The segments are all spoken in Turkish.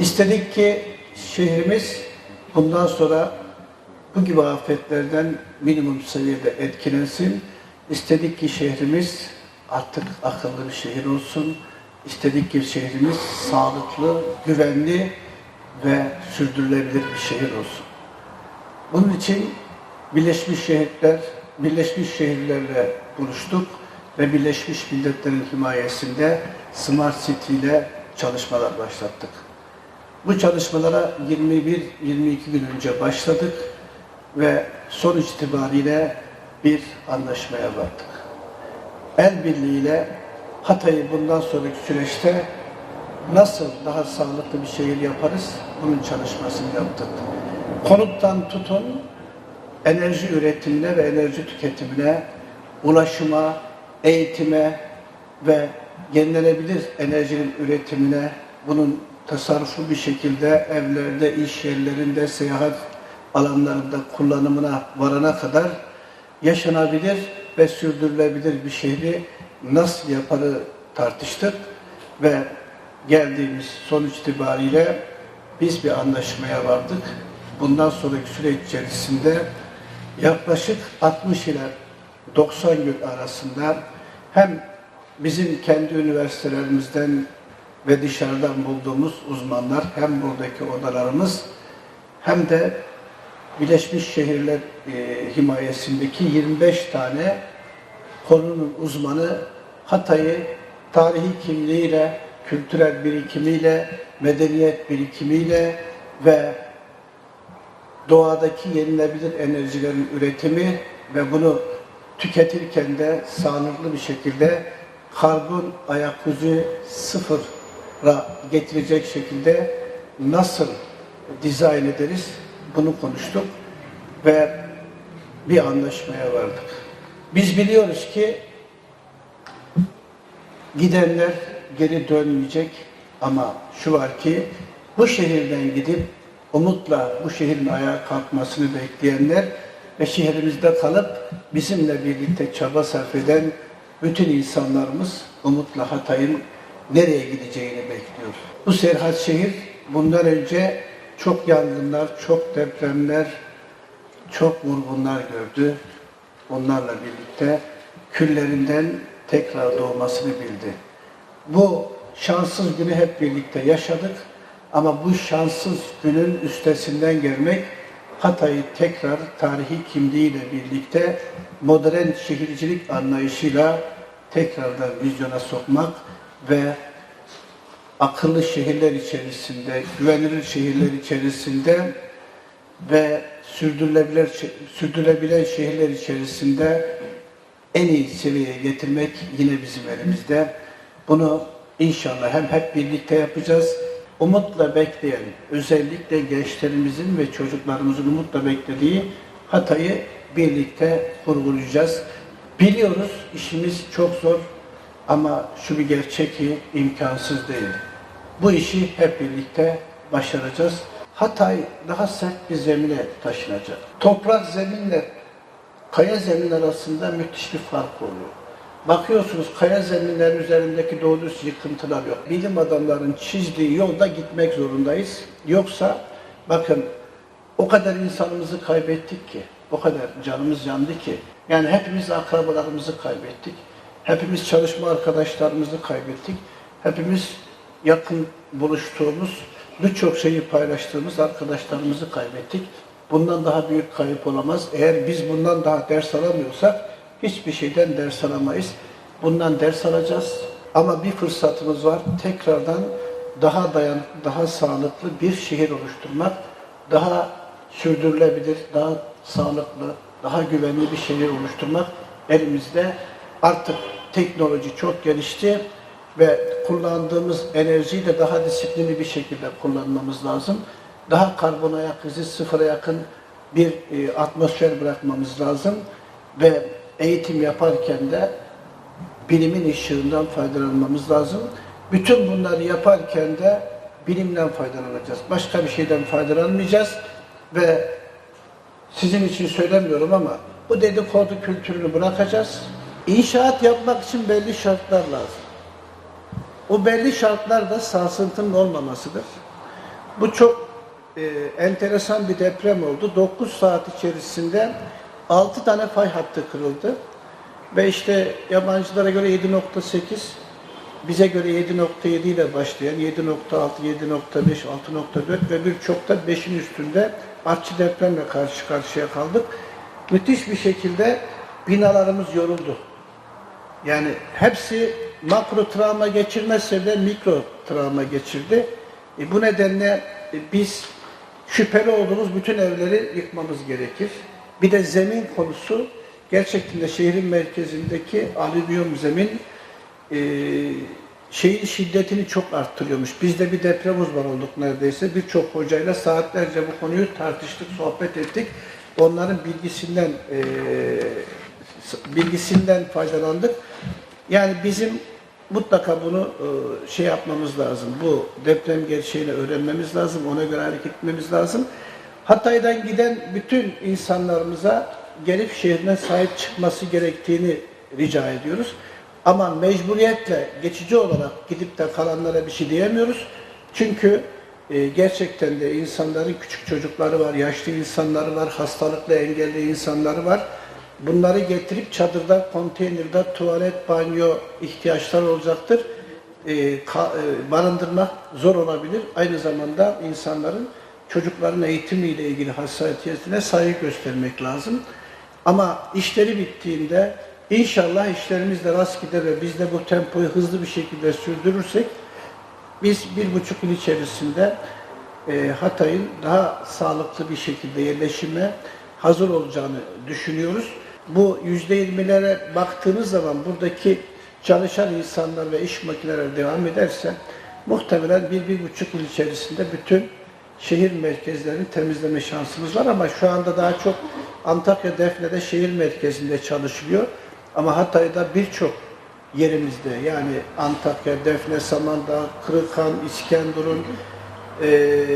İstedik ki şehrimiz bundan sonra bu gibi afetlerden minimum seviyede etkilensin. İstedik ki şehrimiz artık akıllı bir şehir olsun. İstedik ki şehrimiz sağlıklı, güvenli ve sürdürülebilir bir şehir olsun. Bunun için Birleşmiş Şehirler, Birleşmiş Şehirlerle buluştuk ve Birleşmiş Milletler'in himayesinde Smart City ile çalışmalar başlattık. Bu çalışmalara 21-22 gün önce başladık ve sonuç itibariyle bir anlaşmaya vardık. El birliğiyle Hatay'ı bundan sonraki süreçte nasıl daha sağlıklı bir şehir yaparız bunun çalışmasını yaptık. Konuttan tutun enerji üretimine ve enerji tüketimine, ulaşıma, eğitime ve yenilenebilir enerjinin üretimine, bunun tasarruflu bir şekilde evlerde, iş yerlerinde, seyahat alanlarında kullanımına varana kadar yaşanabilir ve sürdürülebilir bir şehri nasıl yaparı tartıştık ve geldiğimiz sonuç itibariyle biz bir anlaşmaya vardık. Bundan sonraki süreç içerisinde yaklaşık 60 ile 90 gün arasında hem bizim kendi üniversitelerimizden ve dışarıdan bulduğumuz uzmanlar hem buradaki odalarımız hem de Birleşmiş Şehirler e, himayesindeki 25 tane konunun uzmanı Hatay'ı tarihi kimliğiyle, kültürel birikimiyle, medeniyet birikimiyle ve doğadaki yenilebilir enerjilerin üretimi ve bunu tüketirken de sağlıklı bir şekilde karbon ayak izi sıfıra getirecek şekilde nasıl dizayn ederiz bunu konuştuk ve bir anlaşmaya vardık. Biz biliyoruz ki gidenler geri dönmeyecek ama şu var ki bu şehirden gidip umutla bu şehrin ayağa kalkmasını bekleyenler ve şehrimizde kalıp bizimle birlikte çaba sarf eden bütün insanlarımız umutla Hatay'ın nereye gideceğini bekliyor. Bu Serhat şehir bundan önce çok yangınlar, çok depremler, çok vurgunlar gördü. Onlarla birlikte küllerinden tekrar doğmasını bildi. Bu şanssız günü hep birlikte yaşadık. Ama bu şanssız günün üstesinden gelmek Hatay'ı tekrar tarihi kimliğiyle birlikte modern şehircilik anlayışıyla tekrardan vizyona sokmak ve akıllı şehirler içerisinde, güvenilir şehirler içerisinde ve sürdürülebilir, sürdürülebilen şehirler içerisinde en iyi seviyeye getirmek yine bizim elimizde. Bunu inşallah hem hep birlikte yapacağız umutla bekleyen, özellikle gençlerimizin ve çocuklarımızın umutla beklediği Hatay'ı birlikte kurgulayacağız. Biliyoruz işimiz çok zor ama şu bir gerçek ki imkansız değil. Bu işi hep birlikte başaracağız. Hatay daha sert bir zemine taşınacak. Toprak zeminle kaya zemin arasında müthiş bir fark oluyor. Bakıyorsunuz kaya zeminlerin üzerindeki doğru yıkıntılar yok. Bilim adamların çizdiği yolda gitmek zorundayız. Yoksa bakın o kadar insanımızı kaybettik ki, o kadar canımız yandı ki. Yani hepimiz akrabalarımızı kaybettik. Hepimiz çalışma arkadaşlarımızı kaybettik. Hepimiz yakın buluştuğumuz, birçok şeyi paylaştığımız arkadaşlarımızı kaybettik. Bundan daha büyük kayıp olamaz. Eğer biz bundan daha ders alamıyorsak hiçbir şeyden ders alamayız. Bundan ders alacağız. Ama bir fırsatımız var. Tekrardan daha dayan, daha sağlıklı bir şehir oluşturmak, daha sürdürülebilir, daha sağlıklı, daha güvenli bir şehir oluşturmak elimizde. Artık teknoloji çok gelişti ve kullandığımız enerjiyi de daha disiplinli bir şekilde kullanmamız lazım. Daha karbon ayak izi sıfıra yakın bir e, atmosfer bırakmamız lazım ve eğitim yaparken de bilimin ışığından faydalanmamız lazım. Bütün bunları yaparken de bilimden faydalanacağız. Başka bir şeyden faydalanmayacağız ve sizin için söylemiyorum ama bu dedikodu kültürünü bırakacağız. İnşaat yapmak için belli şartlar lazım. O belli şartlar da sarsıntının olmamasıdır. Bu çok e, enteresan bir deprem oldu. 9 saat içerisinde 6 tane fay hattı kırıldı. Ve işte yabancılara göre 7.8, bize göre 7.7 ile başlayan 7.6, 7.5, 6.4 ve birçok da 5'in üstünde artçı depremle karşı karşıya kaldık. Müthiş bir şekilde binalarımız yoruldu. Yani hepsi makro travma geçirmezse de mikro travma geçirdi. E, bu nedenle e, biz şüpheli olduğumuz bütün evleri yıkmamız gerekir. Bir de zemin konusu gerçekten de şehrin merkezindeki alüvyum zemin e, şeyin şiddetini çok arttırıyormuş. Biz de bir deprem uzmanı olduk neredeyse. Birçok hocayla saatlerce bu konuyu tartıştık, sohbet ettik. Onların bilgisinden e, bilgisinden faydalandık. Yani bizim mutlaka bunu e, şey yapmamız lazım. Bu deprem gerçeğini öğrenmemiz lazım. Ona göre hareket etmemiz lazım. Hatay'dan giden bütün insanlarımıza gelip şehrine sahip çıkması gerektiğini rica ediyoruz. Ama mecburiyetle geçici olarak gidip de kalanlara bir şey diyemiyoruz. Çünkü e, gerçekten de insanların küçük çocukları var, yaşlı insanları var, hastalıkla engelli insanları var. Bunları getirip çadırda, konteynerde tuvalet, banyo ihtiyaçları olacaktır. E, ka- e, barındırmak zor olabilir. Aynı zamanda insanların çocukların eğitimiyle ilgili hassasiyetine saygı göstermek lazım. Ama işleri bittiğinde inşallah işlerimiz de rast gider ve biz de bu tempoyu hızlı bir şekilde sürdürürsek biz bir buçuk yıl içerisinde e, Hatay'ın daha sağlıklı bir şekilde yerleşime hazır olacağını düşünüyoruz. Bu yüzde yirmilere baktığınız zaman buradaki çalışan insanlar ve iş makineleri devam ederse muhtemelen bir, bir buçuk yıl içerisinde bütün şehir merkezlerini temizleme şansımız var ama şu anda daha çok Antakya Defne'de şehir merkezinde çalışılıyor. Ama Hatay'da birçok yerimizde yani Antakya, Defne, Samandağ, Kırıkhan, İskenderun, e,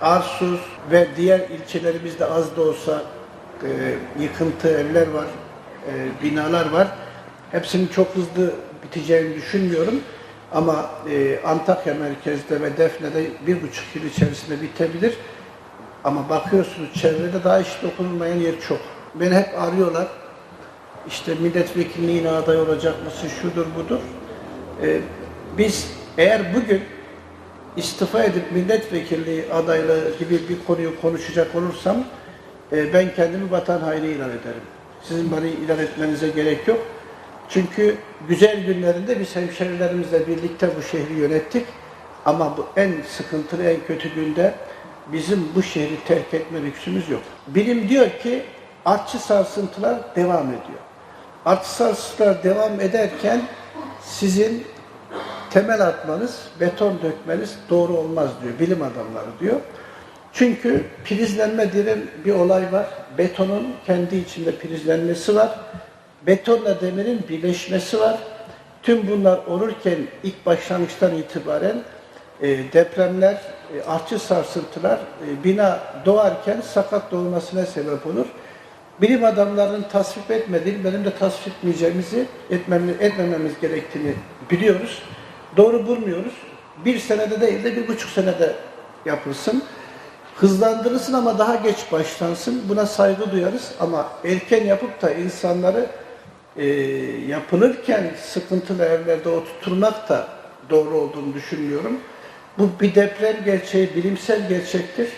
Arsuz ve diğer ilçelerimizde az da olsa e, yıkıntı evler var, e, binalar var. Hepsinin çok hızlı biteceğini düşünmüyorum. Ama e, Antakya merkezde ve Defne'de bir buçuk yıl içerisinde bitebilir. Ama bakıyorsunuz çevrede daha hiç dokunulmayan yer çok. Beni hep arıyorlar. İşte milletvekilliğine aday olacak mısın, şudur budur. Ee, biz eğer bugün istifa edip milletvekilliği adaylığı gibi bir konuyu konuşacak olursam e, ben kendimi vatan haini ilan ederim. Sizin beni ilan etmenize gerek yok. Çünkü güzel günlerinde biz hemşerilerimizle birlikte bu şehri yönettik. Ama bu en sıkıntılı, en kötü günde bizim bu şehri terk etme lüksümüz yok. Bilim diyor ki artçı sarsıntılar devam ediyor. Artçı sarsıntılar devam ederken sizin temel atmanız, beton dökmeniz doğru olmaz diyor bilim adamları diyor. Çünkü prizlenme diye bir olay var. Betonun kendi içinde prizlenmesi var. Betonla demirin birleşmesi var. Tüm bunlar olurken ilk başlangıçtan itibaren e, depremler, e, artçı sarsıntılar e, bina doğarken sakat doğmasına sebep olur. Bilim adamlarının tasvip etmediğini, benim de tasvip etmeyeceğimizi etmemiz, etmememiz gerektiğini biliyoruz. Doğru bulmuyoruz. Bir senede değil de bir buçuk senede yapılsın. Hızlandırılsın ama daha geç başlansın. Buna saygı duyarız ama erken yapıp da insanları e, yapılırken sıkıntılı evlerde oturtmak da doğru olduğunu düşünmüyorum. Bu bir deprem gerçeği, bilimsel gerçektir.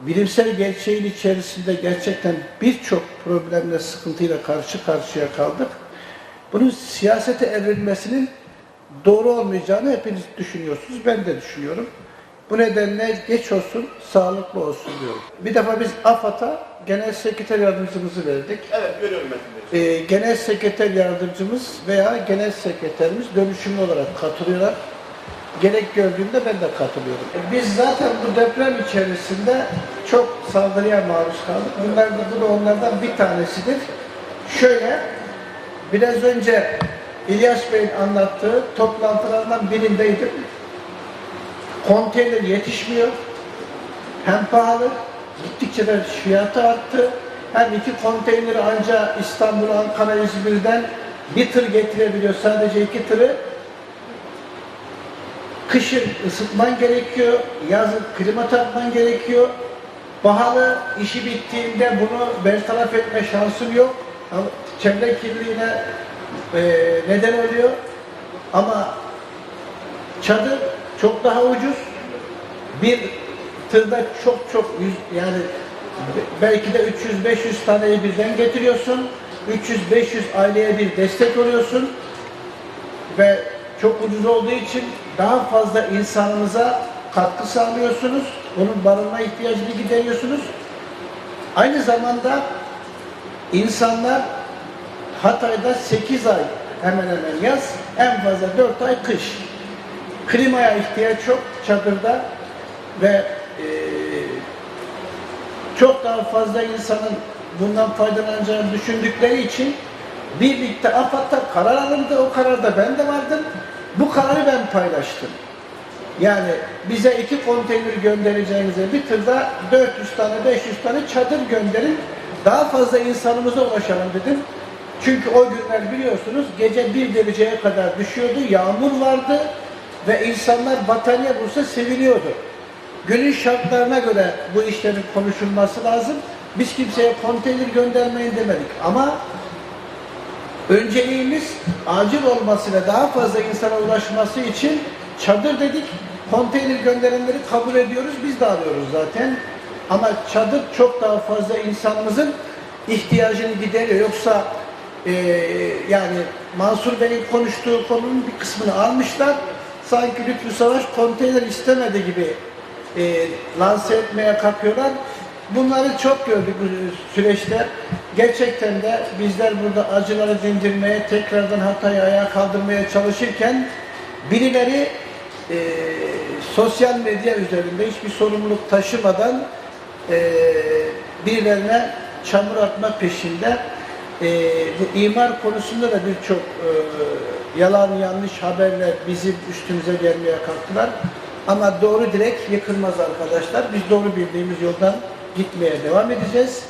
Bilimsel gerçeğin içerisinde gerçekten birçok problemle, sıkıntıyla karşı karşıya kaldık. Bunun siyasete evrilmesinin doğru olmayacağını hepiniz düşünüyorsunuz. Ben de düşünüyorum. Bu nedenle geç olsun, sağlıklı olsun diyorum. Bir defa biz AFAD'a genel sekreter yardımcımızı verdik. Evet görüyorum Bey. Ee, genel sekreter yardımcımız veya genel sekreterimiz dönüşümlü olarak katılıyorlar. Gerek gördüğümde ben de katılıyorum. E, Biz zaten bu deprem içerisinde çok saldırıya maruz kaldık. Bunlar da bu da onlardan bir tanesidir. Şöyle, biraz önce İlyas Bey'in anlattığı toplantılardan birindeydim. Konteyner yetişmiyor. Hem pahalı, gittikçe de fiyatı arttı. Hem iki konteyneri ancak İstanbul, Ankara, İzmir'den bir tır getirebiliyor. Sadece iki tırı Kışın ısıtman gerekiyor, yazın klima takman gerekiyor. Pahalı, işi bittiğinde bunu bertaraf etme şansın yok. Çevre kirliliğine e, neden oluyor. Ama çadır çok daha ucuz. Bir tırda çok çok yüz, yani be- belki de 300-500 taneyi birden getiriyorsun. 300-500 aileye bir destek oluyorsun ve çok ucuz olduğu için daha fazla insanımıza katkı sağlıyorsunuz. Onun barınma ihtiyacını gideriyorsunuz. Aynı zamanda insanlar Hatay'da 8 ay hemen hemen yaz, en fazla 4 ay kış. Klimaya ihtiyaç çok çadırda ve eee, çok daha fazla insanın bundan faydalanacağını düşündükleri için birlikte AFAD'da karar alındı. O kararda ben de vardım. Bu kararı ben paylaştım. Yani bize iki konteyner göndereceğinize bir tırda 400 tane 500 tane çadır gönderin. Daha fazla insanımıza ulaşalım dedim. Çünkü o günler biliyorsunuz gece bir dereceye kadar düşüyordu. Yağmur vardı ve insanlar batarya bulsa seviniyordu. Günün şartlarına göre bu işlerin konuşulması lazım. Biz kimseye konteyner göndermeyin demedik ama önceliğimiz acil olması ve daha fazla insana ulaşması için çadır dedik. Konteyner gönderenleri kabul ediyoruz. Biz de alıyoruz zaten. Ama çadır çok daha fazla insanımızın ihtiyacını gideriyor. Yoksa eee, yani Mansur Bey'in konuştuğu konunun bir kısmını almışlar. Sanki Lütfü Savaş konteyner istemedi gibi eee lanse etmeye kalkıyorlar. Bunları çok gördük bu süreçte. Gerçekten de bizler burada acıları dindirmeye, tekrardan Hatay'ı ayağa kaldırmaya çalışırken birileri eee, sosyal medya üzerinde hiçbir sorumluluk taşımadan eee, birilerine çamur atma peşinde. Bu imar konusunda da birçok eee, yalan yanlış haberler bizim üstümüze gelmeye kalktılar. Ama doğru direkt yıkılmaz arkadaşlar. Biz doğru bildiğimiz yoldan gitmeye devam edeceğiz.